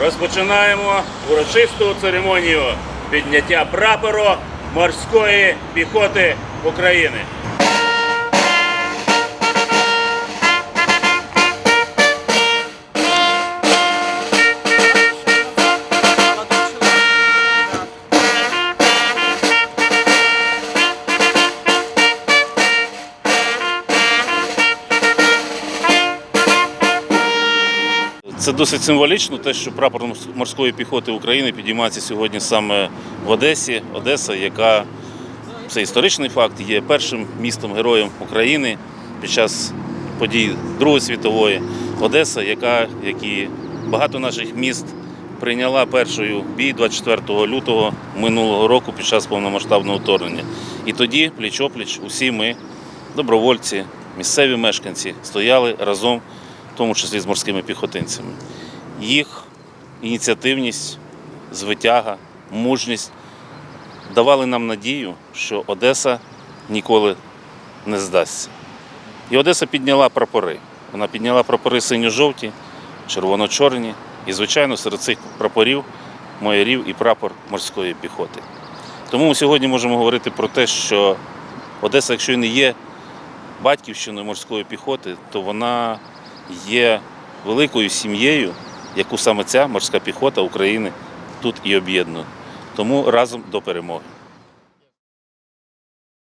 Розпочинаємо урочисту церемонію підняття прапору морської піхоти України. Це досить символічно, те, що прапор морської піхоти України підіймається сьогодні саме в Одесі. Одеса, яка це історичний факт, є першим містом героєм України під час подій Другої світової. Одеса, яка, як і багато наших міст, прийняла першою бій 24 лютого минулого року під час повномасштабного вторгнення. І тоді, пліч-опліч, усі ми, добровольці, місцеві мешканці, стояли разом, в тому числі з морськими піхотинцями. Їх ініціативність, звитяга, мужність давали нам надію, що Одеса ніколи не здасться. І Одеса підняла прапори. Вона підняла прапори синьо-жовті, червоно-чорні. І, звичайно, серед цих прапорів майорів і прапор морської піхоти. Тому ми сьогодні можемо говорити про те, що Одеса, якщо і не є батьківщиною морської піхоти, то вона є великою сім'єю, яку саме ця морська піхота України тут і об'єднує. Тому разом до перемоги.